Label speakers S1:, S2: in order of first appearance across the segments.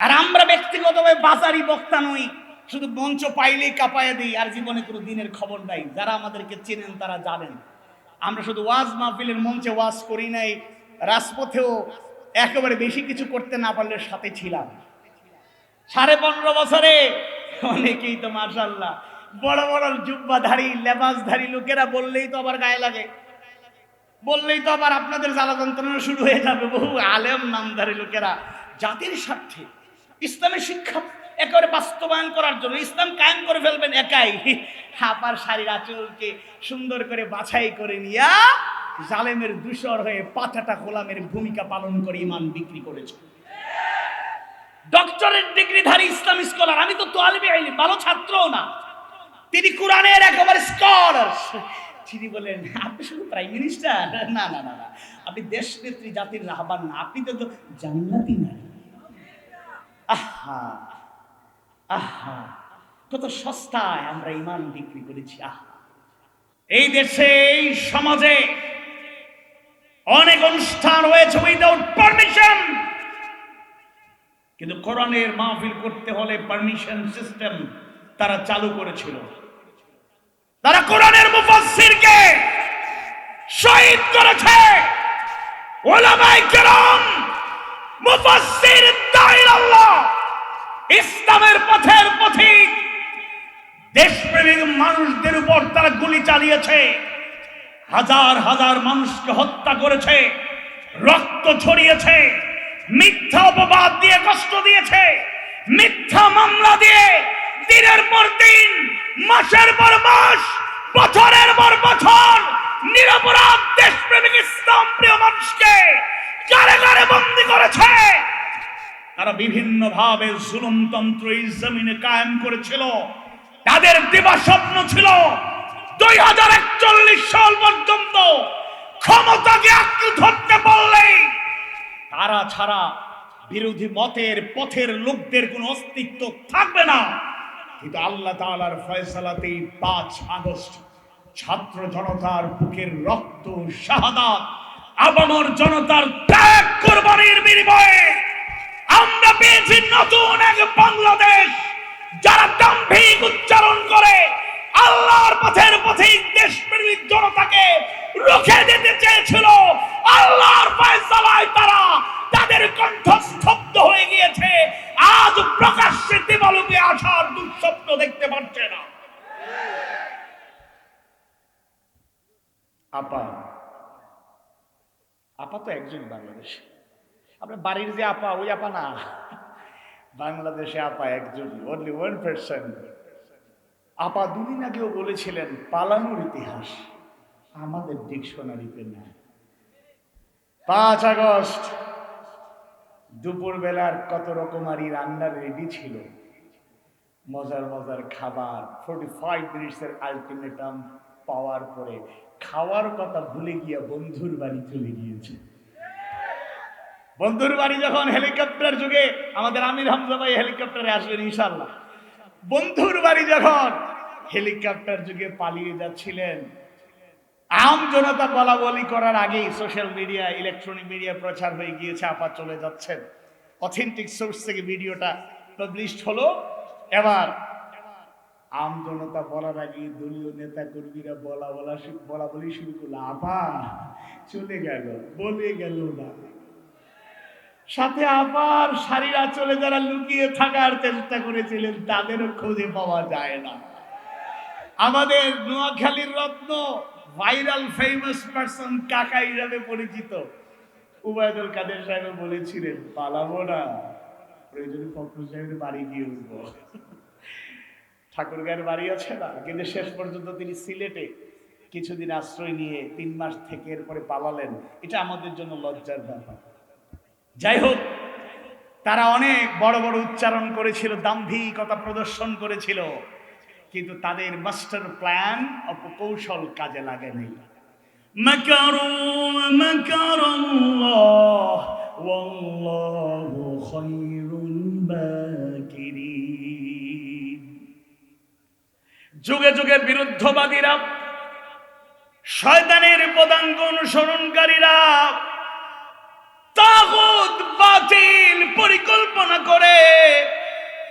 S1: আর আমরা ব্যক্তিগতভাবে বাজারি বক্তা নই, শুধু মঞ্চ পাইলেই কাঁপায় দিই, আর জীবনে কোনো দিনের খবর নাই। যারা আমাদেরকে চেনেন তারা জানেন। আমরা শুধু ওয়াজ মাহফিলের মঞ্চে ওয়াজ করি নাই, রাজপথেও একেবারে বেশি কিছু করতে না পারলে সাথে ছিলাম। সাড়ে পনেরো বছরে অনেকেই তো মার্শাল্লাহ বড় বড় জুব্বাধারী, লেবাসধারী লোকেরা বললেই তো আবার গায়ে লাগে। বললেই তো আবার আপনাদের জ্বালা যন্ত্রণা শুরু হয়ে যাবে, বহু আলেম নামধারী লোকেরা। জাতির স্বার্থে ইসলামের শিক্ষা একেবারে বাস্তবায়ন করার জন্য, ইসলাম কায়েম করে ফেলবেন একাই। হাপার শাড়ির আঁচলকে সুন্দর করে বাছাই করে নিয়া জালেমের দূষর হয়ে পাথাটা গোলামের ভূমিকা পালন করে ইমান বিক্রি করেছে। ডক্টরেট ডিগ্রিধারী ইসলাম স্কলার, আমি তো তোয়ালিবে আইলি ভালো ছাত্রও না। তিনি কোরআনের একেবারে স্কলার। তিনি বলেন, আপনি শুধু প্রাইম মিনিস্টার? না না না না। আপনি দেশ নেত্রী জাতির রাহবান না, আপনি তো জান্নাতি না। কত সস্তায় আমরা ইমান বিক্রি করেছি, আহা। এই দেশে, এই সমাজে অনেক অনুষ্ঠান হয়েছে উইদাউট পারমিশন কিন্তু কোরআনের মাহফিল করতে হলে পারমিশন সিস্টেম তারা চালু করেছিল। তারা কোরআনের মুফাসসিরকে শহীদ করেছে। ওলামায়ে কেরাম, মুফাসসির দাইর আল্লাহ। ইসলামের পথের পথিক। দেশপ্রেমিক মানুষদের উপর তারা গুলি চালিয়েছে। হাজার হাজার মানুষকে হত্যা করেছে, রক্ত ছড়িয়েছে মিথ্যা অপবাদ দিয়ে কষ্ট দিয়েছে, মিথ্যা মামলা দিয়ে দিনের পর দিন, মাসের পর মাস, বছরের পর বছর নিরপরাধ দেশপ্রেমিক ইসলাম প্রিয় মানুষকে কারাগারে বন্দি করেছে। তারা বিভিন্ন ভাবে জুলুমতন্ত্র এই জমিনে কায়েম করেছিল। তাদের দিবা স্বপ্ন ছিল দুই হাজার একচল্লিশ সাল পর্যন্ত ক্ষমতাকে আঁকড়ে ধরতে পারলে তারা ছাড়া বিরোধী মতের, পথের লোকদের কোনো অস্তিত্ব থাকবে না। কিন্তু আল্লাহ তাআলার ফয়সালাতেই পাঁচ আগস্ট ছাত্র জনতার বুকের রক্ত, শাহাদাত, আবামর জনতার ত্যাগ কোরবানির বিনিময়ে আমরা পেয়েছি নতুন এক বাংলাদেশ যারা দাম্ভিক উচ্চারণ করে। আল্লাহর পথের পথিক দেশপ্রেমিক জনতাকে রুখে দিতে চেয়েছিল। আল্লাহর ফয়সালায় তারা তাদের কণ্ঠ স্তব্ধ হয়ে গিয়েছে। আজ প্রকাশ্যে দিবালোকে আসার দুঃস্বপ্ন দেখতে পাচ্ছে না। আপা আপা তো একজন বাংলাদেশ। আপনার বাড়ির যে আপা, ওই আপা না। বাংলাদেশে আপা একজন অনলি ওয়ান পার্সন আপা দুদিন আগেও বলেছিলেন, পালানোর ইতিহাস আমাদের ডিকশনারিতে নাই। পাঁচ আগস্ট দুপুর বেলার কত রকমারি রান্না রেডি ছিল। মজার মজার খাবার ফোর্টি ফাইভ মিনিটসের আলটিমেটাম পাওয়ার পরে খাওয়ার কথা ভুলে গিয়ে বন্ধুর বাড়ি চলে গিয়েছে। বন্ধুর বাড়ি যখন হেলিকপ্টার যুগে আমাদের আমির হামজা ভাই হেলিকপ্টারে আসবেন ইনশাল্লাহ বন্ধুর বাড়ি যখন হেলিকপ্টার যুগে পালিয়ে যাচ্ছিলেন, আম জনতা বলা বলি করার আগেই সোশ্যাল মিডিয়া, ইলেকট্রনিক মিডিয়া প্রচার হয়ে গিয়েছে, আপা চলে যাচ্ছেন। অথেন্টিক সোর্স থেকে ভিডিওটা পাবলিশড হলো। এবার আম জনতা বলার আগে দলীয় নেতা কর্মীরা বলা বলা বলা বলি শুরু করল, আপা চলে গেল, বলে গেল না। সাথে আবার শাড়িরা চলে যারা লুকিয়ে থাকার চেষ্টা করেছিলেন, তাদেরও খুঁজে পাওয়া যায় না। আমাদের নোয়াখালীর রত্ন ভাইরাল ফেমাস পার্সন কাকা হিসাবে পরিচিত। উবায়দুল কাদের সাহেব বলেছিলেন, পালাবো না, প্রয়োজনে ফখরুল সাহেবের বাড়ি গিয়ে উঠবো। ঠাকুরগাঁয়ের বাড়ি আছে না, কিন্তু শেষ পর্যন্ত তিনি সিলেটে কিছুদিন আশ্রয় নিয়ে তিন মাস থেকে এরপরে পালালেন। এটা আমাদের জন্য লজ্জার ব্যাপার। যাই হোক তারা অনেক বড় বড় উচ্চারণ করেছিল, দাম্ভিকতা প্রদর্শন করেছিল, কিন্তু তাদের মাস্টার প্ল্যান অপকৌশল কাজে লাগে নেই। যুগে যুগে বিরুদ্ধবাদীরা, শয়তানের পদাঙ্গ অনুসরণকারীরা তাগুত বাতিল পরিকল্পনা করে,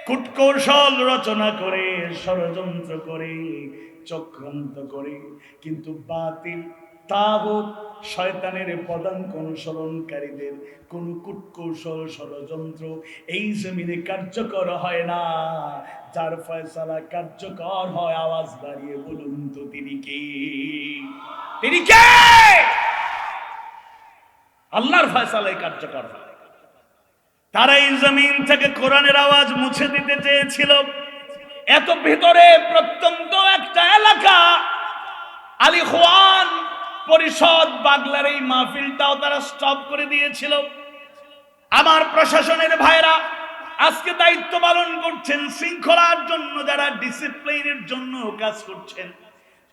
S1: কুটকৌশল রচনা করে, ষড়যন্ত্র করে, চক্রান্ত করে। কিন্তু বাতিল, তাগুত শয়তানের পদাঙ্ক অনুসরণকারীদের কোন কুটকৌশল, ষড়যন্ত্র এই জমিনে কার্যকর হয় না। যার ফয়সালা কার্যকর হয়, আওয়াজ বাড়িয়ে বলুন তো তিনি কে? তিনি কে? আল্লাহর ফয়সালায় কার্যকর হয়। তারা এই জমিন থেকে কোরআনের আওয়াজ মুছে দিতে চেয়েছিল। এত ভেতরে প্রত্যন্ত একটা এলাকা, আলী খোয়ান পরিষদ বাগলার এই মাহফিলটাও তারা স্টপ করে দিয়েছিল। আমার প্রশাসনের ভাইরা আজকে দায়িত্ব পালন করছেন, শৃঙ্খলার জন্য যারা ডিসিপ্লিনের জন্য কাজ করছেন।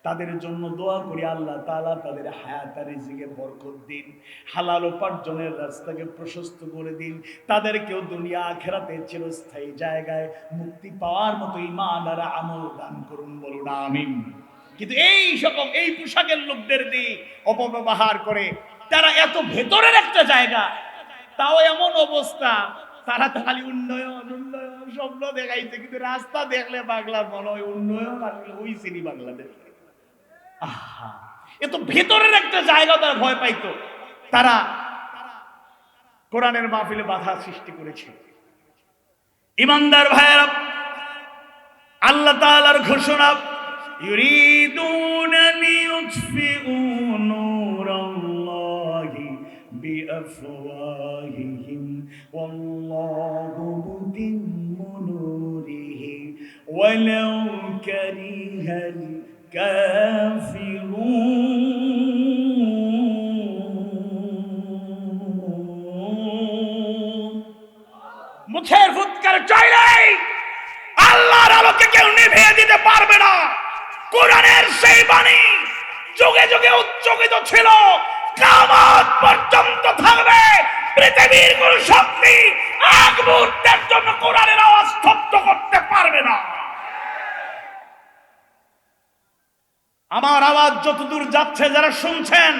S1: তাদের জন্য দোয়া করি আল্লাহ তালা তাদের হায়াত আর রিজিকে বরকত দিন। হালাল উপার্জনের রাস্তাকে প্রশস্ত করে দিন। তাদেরকেও দুনিয়া আখেরাতে চিরস্থায়ী জায়গায় মুক্তি পাওয়ার মতো ইমান আর আমল দান করুন বলুন, আমিন। কিন্তু এই সকল, এই পোশাকের লোকদের দিয়ে অপব্যবহার করে তারা এত ভেতরের একটা জায়গা, তাও এমন অবস্থা, তারা খালি উন্নয়ন উন্নয়ন স্বপ্ন দেখাইছে, কিন্তু রাস্তা দেখলে বাংলার মনে হয় উন্নয়ন আসলে ওই সিনি বাংলাদেশ। আহা। এ তো ভেতরের একটা জায়গা তারা ভয় পাইতো। তারা কোরআনের মাহফিলে বাধা সৃষ্টি করেছে। ইমানদার ভাইয়েরা, আল্লাহ তাআলার ঘোষণা কাফিরুন মুখের ফুৎকার চাইলেই আল্লাহর আলোকে কেউ নিভিয়ে দিতে পারবে না। কোরআনের সেই বাণী যুগে যুগে উচ্চকিত ছিল। কামত পর্যন্ত থাকবে। পৃথিবীর কোন শক্তি এক মুহূর্তের জন্য কোরআনের আওয়াজ স্তব্ধ করতে পারবে না আমার আওয়াজ যতদূর যাচ্ছে যারা শুনছেন,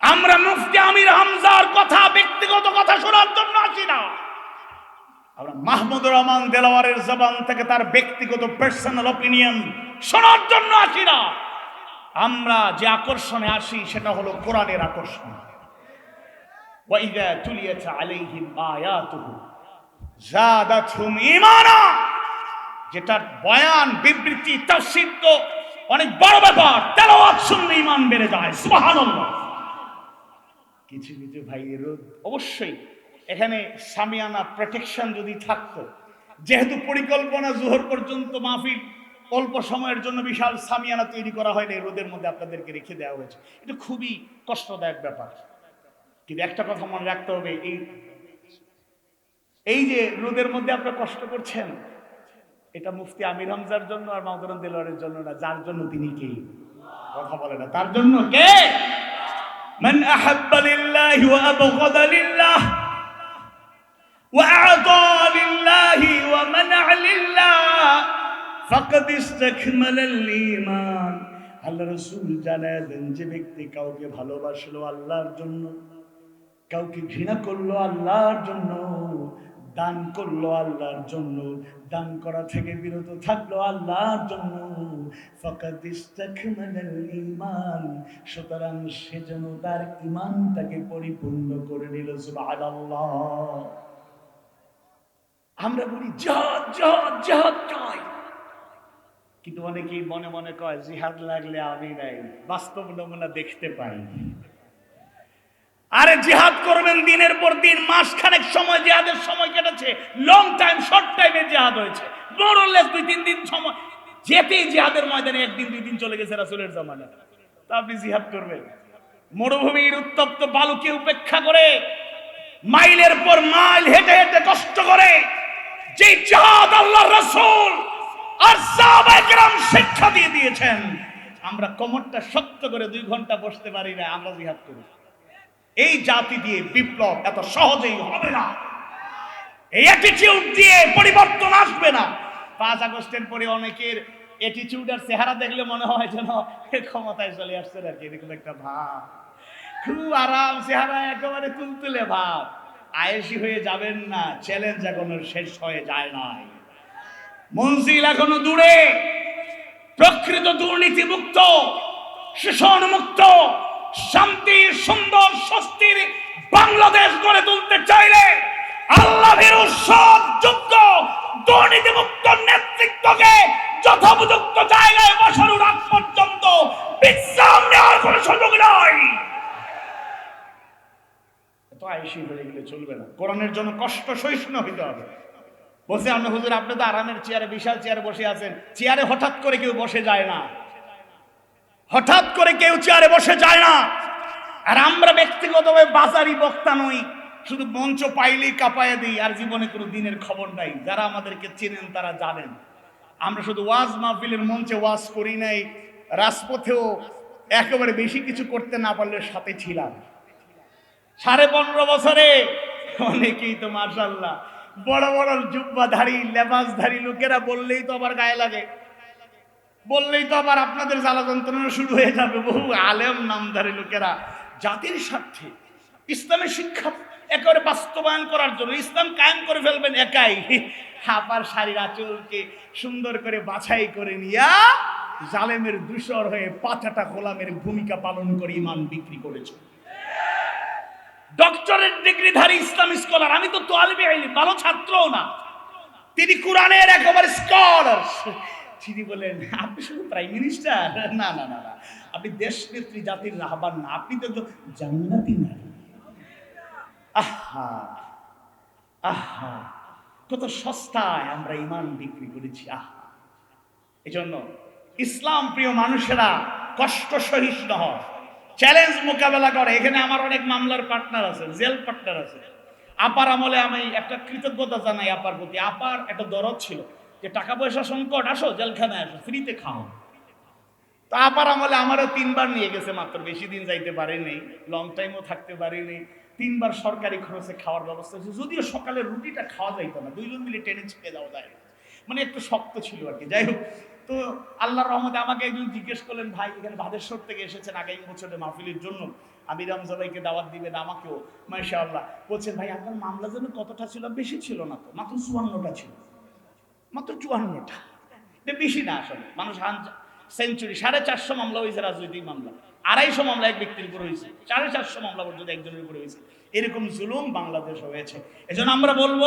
S1: আমরা মুফতি আমির হামজার কথা, ব্যক্তিগত কথা শোনার জন্য আসি না। মাহমুদুর রহমান দেলাওয়ারের জবান থেকে তার ব্যক্তিগত পার্সোনাল অপিনিয়ন শোনার জন্য আসি না। আমরা যে আকর্ষণে আসি সেটা হলো কোরআনের আকর্ষণ। ওয়াইদা তুলিয়াত আলাইহিম আয়াতুহু, জাদাতহুম ঈমানা, যেটার বয়ান, বিবৃতি, তাফসীর তো অনেক বড় ব্যাপার তেলাওয়াত শুনলে ঈমান বেড়ে যায় সুবহানাল্লাহ। কিছু কিছু ভাইয়ের অবশ্যই এখানে সামিয়ানা প্রোটেকশন যদি থাকতো যেহেতু পরিকল্পনা জোহর পর্যন্ত মাহফিল অল্প সময়ের জন্য বিশাল সামিয়ানা তৈরি করা হয়নি রোদের মধ্যে আপনাদেরকে রেখে দেওয়া হয়েছে। এটা খুবই কষ্টদায়ক ব্যাপার। কিন্তু একটা কথা মনে রাখতে হবে এই এই যে রোদের মধ্যে আপনারা কষ্ট করছেন এটা মুফতি আমির হামজার জন্য আর মাহদুরন দেলোয়ারের জন্য না যার জন্য তিনি কে কথা বলে না তার জন্য কে من أحب لله وأبغض لله وأعطى لله ومنع لله فقد استكمل الإيمان আল্লাহ রসুল জানায় দেন যে ব্যক্তি কাউকে ভালোবাসলো আল্লাহর জন্য কাউকে ঘৃণা করলো আল্লাহর জন্য দান করলো আল্লাহর জন্য দান করা থেকে বিরত থাকল আল্লাহর জন্য। ইস্তাকমালাল সুতরাং সে যেন তার ঈমানটাকে পরিপূর্ণ করে নিল আমরা বলি কিন্তু অনেকেই মনে মনে কয়, জিহাদ লাগলে আমি নাই। বাস্তব নমুনা দেখতে পাই। আরে জিহাদ করবেন দিনের পর দিন মাস খানেক সময়, জিহাদের সময় কেটেছে লং টাইম শর্ট টাইমে জিহাদ হয়েছে। মোরলেস দুই তিন দিন সময়, যেতেই জিহাদের ময়দানে একদিন, দুই দিন চলে গেছে রাসুলের জামানা তা আপনি জিহাদ করবেন। মরুভূমির উত্তপ্ত বালুকে উপেক্ষা করে, মাইলের পর মাইল হেঁটে হেঁটে কষ্ট করে যে জিহাদ আল্লাহ রাসূল আর সাহাবায়ে শিক্ষা দিয়ে দিয়েছেন, আমরা কোমরটা শক্ত করে দুই ঘণ্টা বসতে পারি না, আমরা জিহাদ করি এই জাতি দিয়ে বিপ্লব এত সহজেই হবে না। এই অ্যাটিটিউড দিয়ে পরিবর্তন আসবে না। পাঁচ আগস্টের পরে অনেকের অ্যাটিটিউড আর চেহারা দেখলে মনে হয় যেন ক্ষমতায় চলে আসছে আর কি, এরকম একটা ভাব। খুব আরাম চেহারা, একেবারে তুলতুলে ভাব। আয়েসি হয়ে যাবেন না চ্যালেঞ্জ এখনও শেষ হয়ে যায় নাই। মঞ্জিল এখনও দূরে। প্রকৃত দুর্নীতি মুক্ত শোষণ মুক্ত শান্তির সুন্দর, স্বস্তির বাংলাদেশ গড়ে তুলতে চাইলে আল্লাহের সব যোগ্য দুর্নীতি মুক্ত নেতৃত্বকে যথোপযুক্ত জায়গায় বসানোর আগ পর্যন্ত বিশ্রাম নেওয়ার কোনো সুযোগ নয় চলবে না। জন্য কষ্ট আমরা আপনি তো আরামের চেয়ারে বিশাল চেয়ারে বসে আছেন। চেয়ারে হঠাৎ করে কেউ বসে যায় না। হঠাৎ করে কেউ চেয়ারে বসে যায় না। আর আমরা ব্যক্তিগতভাবে বাজারি বক্তা নই, শুধু মঞ্চ পাইলেই কাঁপায় দিই, আর জীবনে কোনো দিনের খবর নাই। যারা আমাদেরকে চেনেন তারা জানেন। আমরা শুধু ওয়াজ মাহফিলের মঞ্চে ওয়াজ করি নাই, রাজপথেও একেবারে বেশি কিছু করতে না পারলে সাথে ছিলাম। সাড়ে পনেরো বছরে অনেকেই তো মার্শাল্লাহ বড় বড় জুব্বাধারী, লেবাসধারী লোকেরা বললেই তো আবার গায়ে লাগে। বললেই তো আবার আপনাদের জ্বালা যন্ত্রণা শুরু হয়ে যাবে। বহু আলেম নামধারী লোকেরা জাতির স্বার্থে, ইসলামের শিক্ষা একেবারে বাস্তবায়ন করার জন্য, ইসলাম কায়েম করে ফেলবেন একাই। হাপার শাড়ির আঁচলকে সুন্দর করে বাছাই করে নিয়া জালেমের দূষর হয়ে পাথাটা গোলামের ভূমিকা পালন করে ইমান বিক্রি করেছে। ডক্টরেট ডিগ্রিধারী ইসলাম স্কলার, আমি তো তোয়ালিবে ভালো ছাত্রও না। তিনি কোরআনের একেবারে স্কলার। তিনি বলেন আপনি শুধু প্রাইম মিনিস্টার? না না না না। আপনি দেশ নেত্রী জাতির রাহবান না। আপনি তো জান্নাতি নারী। আহা আহা, কত সস্তায় আমরা ইমান বিক্রি করেছি, আহা। জন্য ইসলাম প্রিয় মানুষেরা, কষ্ট সহিষ্ণু হয় চ্যালেঞ্জ মোকাবেলা করে। এখানে আমার অনেক মামলার পার্টনার আছে, জেল পার্টনার আছে। আপার আমলে আমি একটা কৃতজ্ঞতা জানাই আপার প্রতি। আপার একটা দরদ ছিল। যে টাকা পয়সা সংকট, আসো জেলখানায় আসো, ফ্রিতে খাও। তা আপার আমলে আমারও তিনবার নিয়ে গেছে মাত্র, বেশি দিন যাইতে পারিনি লং টাইমও থাকতে পারিনি তিনবার সরকারি খরচে খাওয়ার ব্যবস্থা হয়েছে, যদিও সকালে রুটিটা খাওয়া যাইতো না, দুইজন মিলে টেনে ছিপে যাওয়া যায়। মানে একটু শক্ত ছিল আর কি, যাই হোক। তো আল্লাহর রহমতে আমাকে একজন জিজ্ঞেস করলেন, ভাই, এখানে ভাদেশ্বর থেকে এসেছেন আগামী বছরের মাহফিলের জন্য আমি রামজাবাইকে দাওয়াত দিবেন আমাকেও মাসা আল্লাহ বলছেন, ভাই, আপনার মামলা যেন কতটা ছিল? বেশি ছিল না তো, মাত্র চুয়ান্নটা ছিল। মাত্র চুয়ান্নটা। বেশি না আসলে। মানুষ সেঞ্চুরি সাড়ে চারশো মামলা হয়েছে রাজনৈতিক মামলা। আড়াইশো মামলা এক ব্যক্তির উপরে হয়েছে। সাড়ে চারশো মামলা পর্যন্ত একজনের উপরে হয়েছে। এরকম জুলুম বাংলাদেশ হয়েছে। এজন্য আমরা বলব,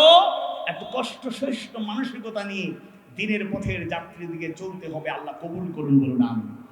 S1: এত কষ্ট সহিষ্ণু মানসিকতা নিয়ে দিনের পথের যাত্রীর দিকে চলতে হবে। আল্লাহ কবুল করুন বলুন আমি